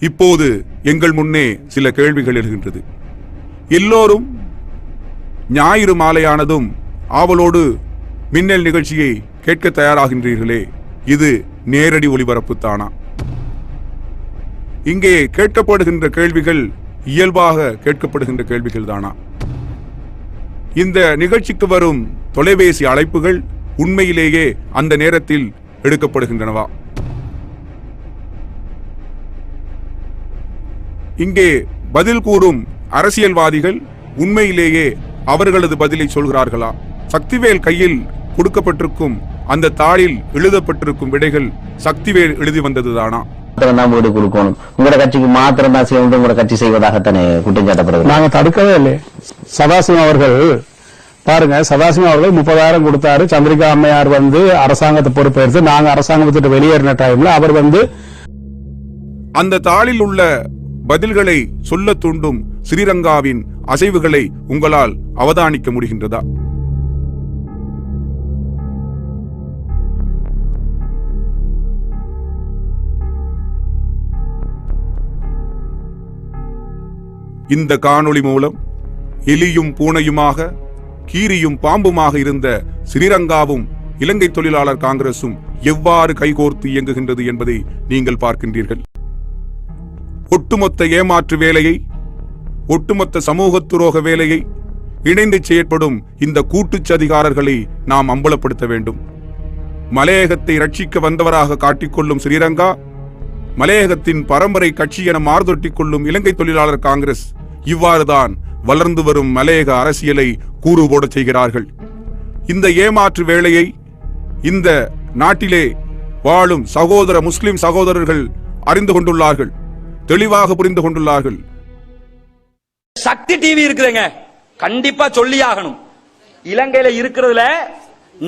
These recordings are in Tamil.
இப்போது எங்கள் முன்னே சில கேள்விகள் எழுகின்றது. எல்லோரும் ஞாயிறு மாலையானதும் ஆவலோடு மின்னல் நிகழ்ச்சியை கேட்க தயாராகின்றீர்களே. இது நேரடி ஒளிபரப்பு தானா இங்கே கேட்கப்படுகின்ற கேள்விகள் இயல்பாக கேட்கப்படுகின்ற கேள்விகள் தானா? இந்த நிகழ்ச்சிக்கு வரும் தொலைபேசி அழைப்புகள் உண்மையிலேயே அந்த நேரத்தில் எடுக்கப்படுகின்றனவா? இங்கே பதில் கூறும் அரசியல்வாதிகள் உண்மையிலேயே அவர்களது பதிலை சொல்கிறார்களா? சக்திவேல் கையில் கொடுக்கப்பட்டிருக்கும் அந்த தாளில் எழுதப்பட்டிருக்கும் விடைகள் சக்திவேல் எழுதி வந்ததுதானா? மாத்திரம் தான் வீடு கொடுக்கணும். உங்களோட கட்சிக்கு மாத்திரம் தான் செய்வது உங்களோட கட்சி செய்வதாகத்தானே குற்றம் சாட்டப்படுகிறது? நாங்க தடுக்கவே இல்லை சதாசிவம் அவர்கள் பாருங்க சதாசிவம் அவர்கள் முப்பதாயிரம் கொடுத்தாரு. சந்திரிகா அம்மையார் வந்து அரசாங்கத்தை பொறுப்பேற்று நாங்க அரசாங்கத்தை விட்டு வெளியேறின டைம்ல அவர் வந்து அந்த தாளில் உள்ள பதில்களை சொல்ல தூண்டும் ஸ்ரீரங்காவின் அசைவுகளை உங்களால் அவதானிக்க முடிகின்றதா? இந்த காணொளி மூலம் எலியும் பூனையுமாக கீரியும் பாம்புமாக இருந்த ஸ்ரீரங்காவும் இலங்கை தொழிலாளர் காங்கிரசும் எவ்வாறு கைகோர்த்து இயங்குகின்றது என்பதை நீங்கள் பார்க்கின்றீர்கள். ஒட்டுமொத்த ஏமாற்று வேலையை ஒட்டுமொத்த சமூக துரோக வேலையை இணைந்து செயற்படும் இந்த கூட்டுச்சதிகாரர்களை நாம் அம்பலப்படுத்த வேண்டும். மலையகத்தை ரட்சிக்க வந்தவராக காட்டிக்கொள்ளும் ஸ்ரீரங்கா மலையகத்தின் பரம்பரை கட்சி என மாறுதொட்டிக் கொள்ளும் இலங்கை தொழிலாளர் காங்கிரஸ் இவ்வாறுதான் வளர்ந்து வரும் மலையக அரசியலை கூறு போடச் செய்கிறார்கள். இந்த ஏமாற்று வேலையை இந்த நாட்டிலே வாழும் சகோதர முஸ்லிம் சகோதரர்கள் அறிந்து கொண்டுள்ளார்கள். தெளிவாக புரிந்து கொண்டுள்ளார்கள். சக்தி டிவி இருக்குதுங்க. கண்டிப்பா சொல்லி ஆகணும் இலங்கையில இருக்கிறதுல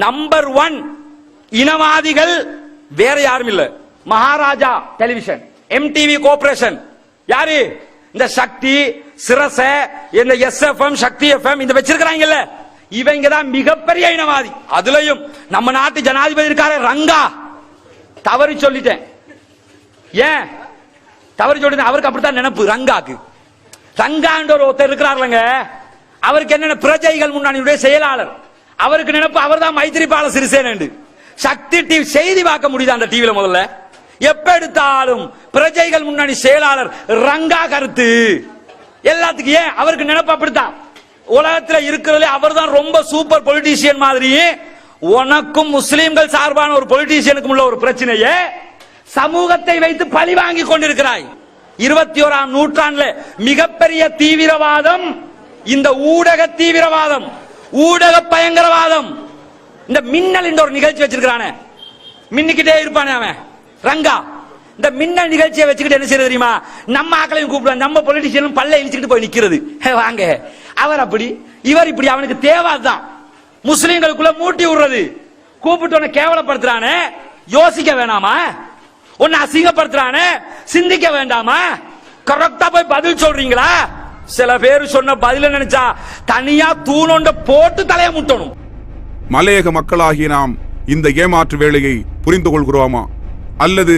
நம்பர் ஒன் இனவாதிகள் வேற யாரும் இல்ல. மகாராஜா டெலிவிஷன் எம்டிவி கோபரேஷன் யாரு? இந்த சக்தி சிரச இந்த எஸ்எஃப்எம் சக்தி எஃப்எம் இந்த வச்சிருக்கிறாங்கல்ல. இவங்க தான் மிகப்பெரிய இனவாதி. அதுலயும் நம்ம நாட்டு ஜனாதிபதி இருக்காரு ரங்கா. தவறி சொல்லிட்டேன். ஏன்? தவறு சொல்லிட்டேன் அவருக்கு அப்படித்தான் நினைப்பு ரங்காக்கு. ரங்கான்ற ஒரு ஒருத்தர் இருக்கிறாருலங்க. அவருக்கு என்னென்ன பிரஜைகள் முன்னணியுடைய செயலாளர். அவருக்கு நினைப்பு அவர் தான் மைத்திரிபால சிறிசேனு சக்தி டிவி செய்தி பார்க்க முடியுது அந்த டிவியில முதல்ல? எப்ப எடுத்தாலும் பிரஜைகள் முன்னணி செயலாளர் ரங்கா கருத்து. எல்லாத்துக்கும் ஏன்? அவருக்கு நினைப்பு அப்படித்தான். உலகத்துல இருக்கிறதுல அவர் தான் ரொம்ப சூப்பர் பொலிட்டீசியன் மாதிரி உனக்கும் முஸ்லீம்கள் சார்பான ஒரு பொலிட்டீசியனுக்கும் உள்ள ஒரு பிரச்சனையே சமூகத்தை வைத்து பழி வாங்கி கொண்டிருக்கிறாய். இருபத்தி ஓராம் நூற்றாண்டுல மிகப்பெரிய தீவிரவாதம் இந்த ஊடக தீவிரவாதம் ஊடக பயங்கரவாதம். இந்த மின்னல் என்ற ஒரு நிகழ்ச்சி வச்சிருக்கானே மின்னிக்கிட்டே இருப்பானே அவன். ரங்கா இந்த மின்னல் நிகழ்ச்சியை வச்சுக்கிட்டு என்ன செய்யறது தெரியுமா? நம்ம ஆக்களையும் கூப்பிடுவோம் நம்ம பொலிட்டிஷியனும் பல்ல இழிச்சுக்கிட்டு போய் நிக்கிறது. வாங்க. அவர் அப்படி இவர் இப்படி அவனுக்கு தேவாதான் முஸ்லீம்களுக்குள்ள மூட்டி விடுறது. கூப்பிட்டு உன கேவலப்படுத்துறானே. யோசிக்க வேணாமா? உன்னை அசிங்கப்படுத்துறானே? சிந்திக்க வேண்டாமா? கரெக்டா போய் பதில் சொல்றீங்களா? சில பேர் சொன்ன பதில நினைச்சா தனியா தூணொண்ட போட்டு தலைய முட்டணும். மலையக மக்களாகிய நாம் இந்த ஏமாற்று வேலையை புரிந்து கொள்கிறோமா? அல்லது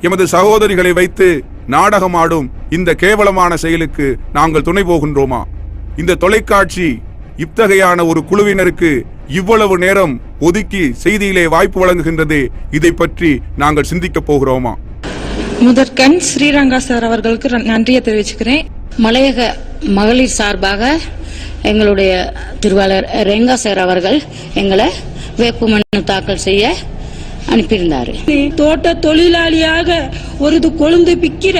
எமது சகோதரிகளை வைத்து நாடகமாடும் இந்த கேவலமான செயலுக்கு நாங்கள் துணை போகின்றோமா? இந்த தொலைக்காட்சி இத்தகையான ஒரு குழுவினருக்கு இவ்வளவு நேரம் ஒதுக்கி செய்தியிலே வாய்ப்பு வழங்குகின்றதே இதை பற்றி நாங்கள் சிந்திக்கப் போகிறோமா? முதற்கண் ஸ்ரீரங்கா சார் அவர்களுக்கு நன்றியை தெரிவிச்சுக்கிறேன். மலையக மகளிர் சார்பாக எங்களுடைய திருவாளர் ரெங்கா சார் அவர்கள் எங்களை வேட்புமனு தாக்கல் செய்ய அனுப்பியிருந்தாரு. தோட்ட தொழிலாளியாக ஒரு கொழுந்து பிக்கிற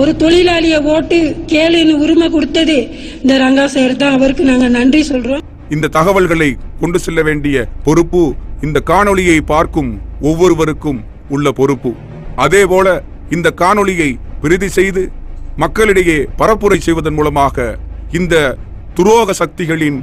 ஒரு தொழிலாளிய ஓட்டு கேளுன்னு உரிமை கொடுத்தது இந்த ரங்கா சார் தான். அவருக்கு நாங்க நன்றி சொல்றோம். இந்த தகவல்களை கொண்டு செல்ல வேண்டிய பொறுப்பு இந்த காணொளியை பார்க்கும் ஒவ்வொருவருக்கும் உள்ள பொறுப்பு. அதேபோல இந்த காணொளியை பிரதி செய்து மக்களிடையே பரப்புரை செய்வதன் மூலமாக இந்த துரோக சக்திகளின்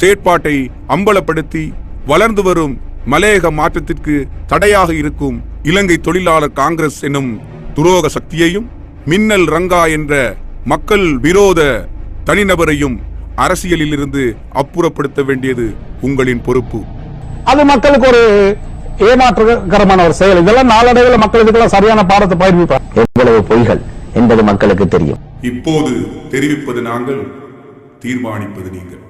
செயற்பாட்டை அம்பலப்படுத்தி வளர்ந்து வரும் மலையக மாற்றத்திற்கு தடையாக இருக்கும் இலங்கை தொழிலாளர் காங்கிரஸ் எனும் துரோக சக்தியையும் மின்னல் ரங்கா என்ற மக்கள் விரோத தனிநபரையும் அரசியலில் இருந்து அப்புறப்படுத்த வேண்டியது உங்களின் பொறுப்பு. அது மக்களுக்கு ஒரு ஏமாற்றுகரமான ஒரு செயல். இதெல்லாம் நாளடைவில் மக்கள் இதுக்கெல்லாம் சரியான பாடத்தை பயிர்விப்பார். எவ்வளவு பொய்கள் என்பது மக்களுக்கு தெரியும். இப்போது தெரிவிப்பது நாங்கள் தீர்மானிப்பது நீங்கள்.